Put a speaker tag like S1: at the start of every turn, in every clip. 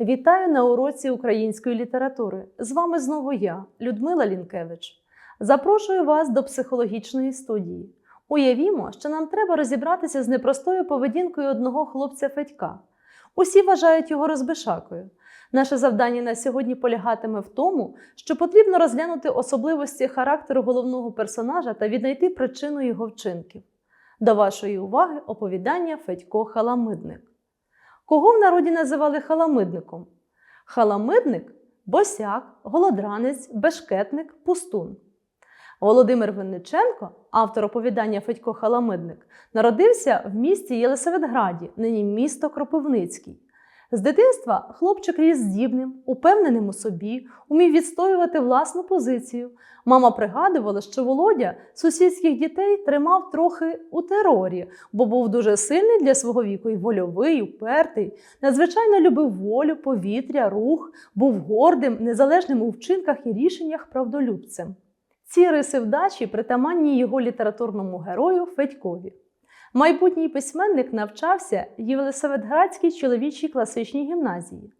S1: Вітаю на уроці української літератури. З вами знову я, Людмила Лінкевич. Запрошую вас до психологічної студії. Уявімо, що нам треба розібратися з непростою поведінкою одного хлопця Федька. Усі вважають його розбишакою. Наше завдання на сьогодні полягатиме в тому, що потрібно розглянути особливості характеру головного персонажа та віднайти причину його вчинків. До вашої уваги оповідання Федько Халамидник. Кого в народі називали халамидником? Халамидник босяк, голодранець, бешкетник, пустун. Володимир Винниченко, автор оповідання Федько Халамидник, народився в місті Єлисаветграді, нині місто Кропивницький. З дитинства хлопчик ріс здібним, упевненим у собі, умів відстоювати власну позицію. Мама пригадувала, що Володя сусідських дітей тримав трохи у терорі, бо був дуже сильний для свого віку і вольовий, упертий, надзвичайно любив волю, повітря, рух, був гордим, незалежним у вчинках і рішеннях правдолюбцем. Ці риси вдачі притаманні його літературному герою Федькові. Майбутній письменник навчався в Єлисаветградській чоловічій класичній гімназії.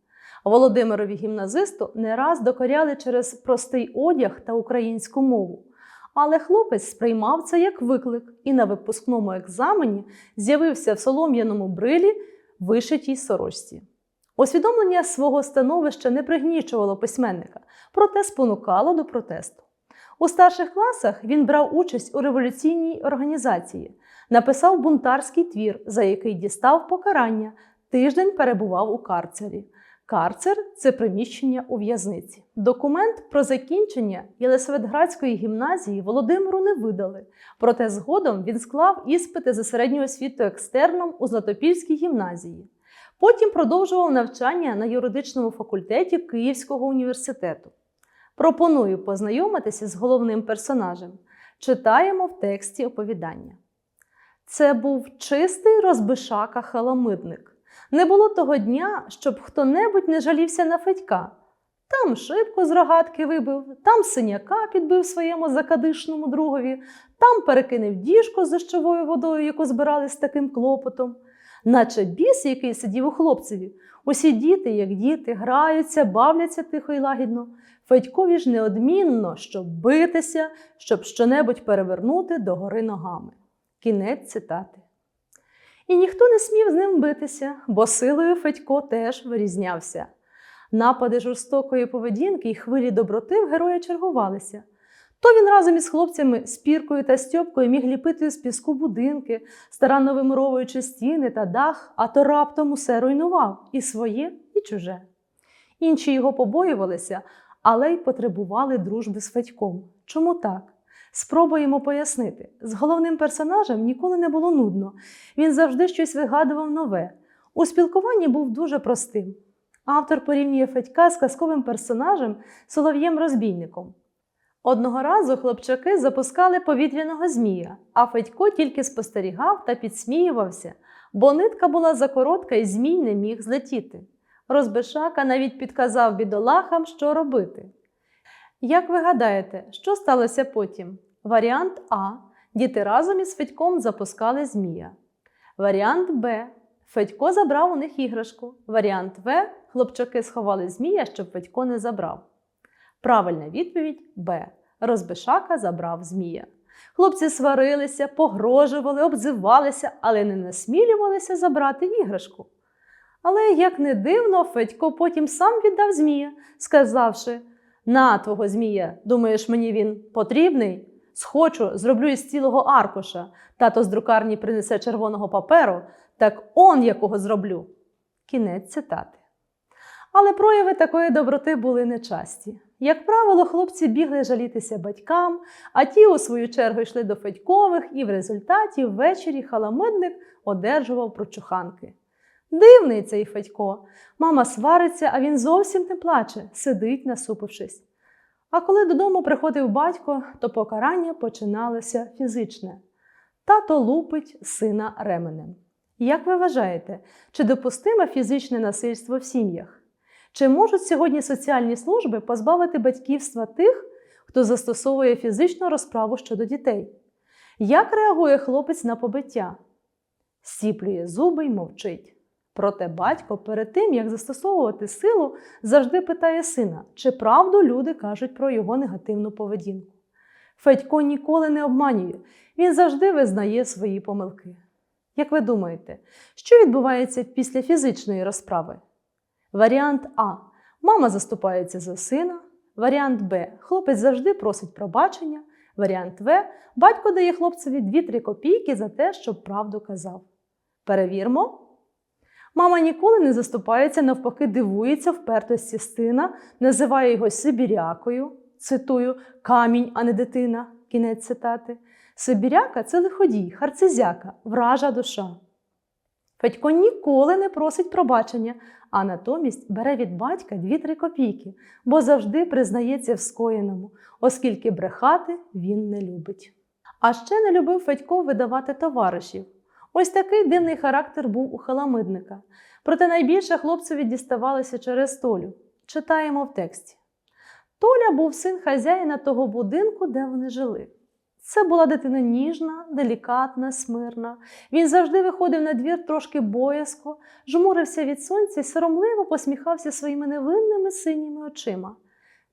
S1: Володимирові гімназисту не раз докоряли через простий одяг та українську мову. Але хлопець сприймав це як виклик і на випускному екзамені з'явився в солом'яному брилі вишитій сорочці. Усвідомлення свого становища не пригнічувало письменника, проте спонукало до протесту. У старших класах він брав участь у революційній організації, написав бунтарський твір, за який дістав покарання, тиждень перебував у карцері. Карцер це приміщення у в'язниці. Документ про закінчення Єлисаветградської гімназії Володимиру не видали, проте згодом він склав іспити за середню освіту екстерном у Златопільській гімназії. Потім продовжував навчання на юридичному факультеті Київського університету. Пропоную познайомитися з головним персонажем. Читаємо в тексті оповідання. Це був чистий розбишака халамидник. Не було того дня, щоб хто-небудь не жалівся на Федька. Там шибку з рогатки вибив, там синяка підбив своєму закадишному другові, там перекинув діжку з дощовою водою, яку збирали з таким клопотом. Наче біс, який сидів у хлопцеві, усі діти, як діти, граються, бавляться тихо й лагідно. Федькові ж неодмінно, щоб битися, щоб щонебудь перевернути догори ногами. Кінець цитати. І ніхто не смів з ним битися, бо силою Федько теж вирізнявся. Напади жорстокої поведінки й хвилі доброти в героя чергувалися. То він разом із хлопцями Спіркою та Стьопкою міг ліпити з піску будинки, старанно вимуровуючи стіни та дах, а то раптом усе руйнував і своє, і чуже. Інші його побоювалися, але й потребували дружби з Федьком. Чому так? Спробуємо пояснити. З головним персонажем ніколи не було нудно. Він завжди щось вигадував нове. У спілкуванні був дуже простим. Автор порівнює Федька з казковим персонажем Солов'єм-розбійником. Одного разу хлопчаки запускали повітряного змія, а Федько тільки спостерігав та підсміювався, бо нитка була закоротка і змій не міг злетіти. Розбишака навіть підказав бідолахам, що робити. Як ви гадаєте, що сталося потім? Варіант А. Діти разом із Федьком запускали змія. Варіант Б. Федько забрав у них іграшку. Варіант В. Хлопчаки сховали змія, щоб Федько не забрав. Правильна відповідь Б. Розбишака забрав змія. Хлопці сварилися, погрожували, обзивалися, але не насмілювалися забрати іграшку. Але, як не дивно, Федько потім сам віддав змія, сказавши: На твого змія, думаєш, мені він потрібний? Схочу, зроблю із цілого аркуша. Тато з друкарні принесе червоного паперу, так он якого зроблю. Кінець цитати. Але прояви такої доброти були нечасті. Як правило, хлопці бігли жалітися батькам, а ті, у свою чергу, йшли до Федькових, і в результаті ввечері халамидник одержував прочуханки. Дивний цей Федько. Мама свариться, а він зовсім не плаче, сидить, насупившись. А коли додому приходив батько, то покарання починалося фізичне. Тато лупить сина ременем. Як ви вважаєте, чи допустиме фізичне насильство в сім'ях? Чи можуть сьогодні соціальні служби позбавити батьківства тих, хто застосовує фізичну розправу щодо дітей? Як реагує хлопець на побиття? Сіплює зуби й мовчить. Проте батько перед тим, як застосовувати силу, завжди питає сина, чи правду люди кажуть про його негативну поведінку. Федько ніколи не обманює, він завжди визнає свої помилки. Як ви думаєте, що відбувається після фізичної розправи? Варіант А. Мама заступається за сина. Варіант Б. Хлопець завжди просить пробачення. Варіант В. Батько дає хлопцеві 2-3 копійки за те, щоб правду казав. Перевірмо. Мама ніколи не заступається, навпаки, дивується впертості сина, називає його Сибірякою, цитую, камінь, а не дитина. Кінець цитати. Сибіряка це лиходій, харцизяка, вража душа. Федько ніколи не просить пробачення, а натомість бере від батька 2-3 копійки, бо завжди признається в скоєному, оскільки брехати він не любить. А ще не любив Федько видавати товаришів. Ось такий дивний характер був у халамидника. Проте найбільше хлопцеві діставалося через Толю. Читаємо в тексті. Толя був син хазяїна того будинку, де вони жили. Це була дитина ніжна, делікатна, смирна. Він завжди виходив на двір трошки боязко, жмурився від сонця і соромливо посміхався своїми невинними синіми очима.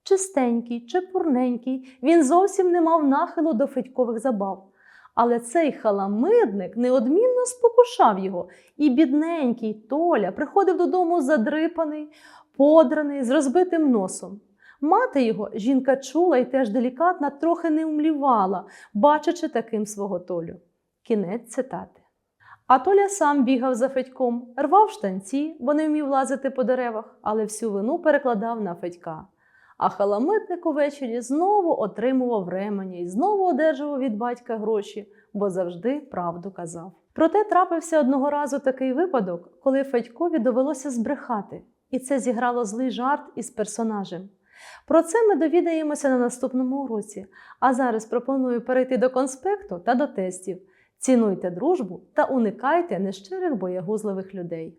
S1: Чистенький, чепурненький, він зовсім не мав нахилу до федькових забав. Але цей халамидник неодмінно спокушав його, і бідненький Толя приходив додому задрипаний, подраний, з розбитим носом. Мати його, жінка чула і теж делікатна, трохи не умлівала, бачачи таким свого Толю. Кінець цитати. А Толя сам бігав за Федьком, рвав штанці, бо не вмів лазити по деревах, але всю вину перекладав на Федька. А халамитник увечері знову отримував ременя і знову одержував від батька гроші, бо завжди правду казав. Проте трапився одного разу такий випадок, коли Федькові довелося збрехати, і це зіграло злий жарт із персонажем. Про це ми довідаємося на наступному уроці. А зараз пропоную перейти до конспекту та до тестів. Цінуйте дружбу та уникайте нещирих боягузливих людей.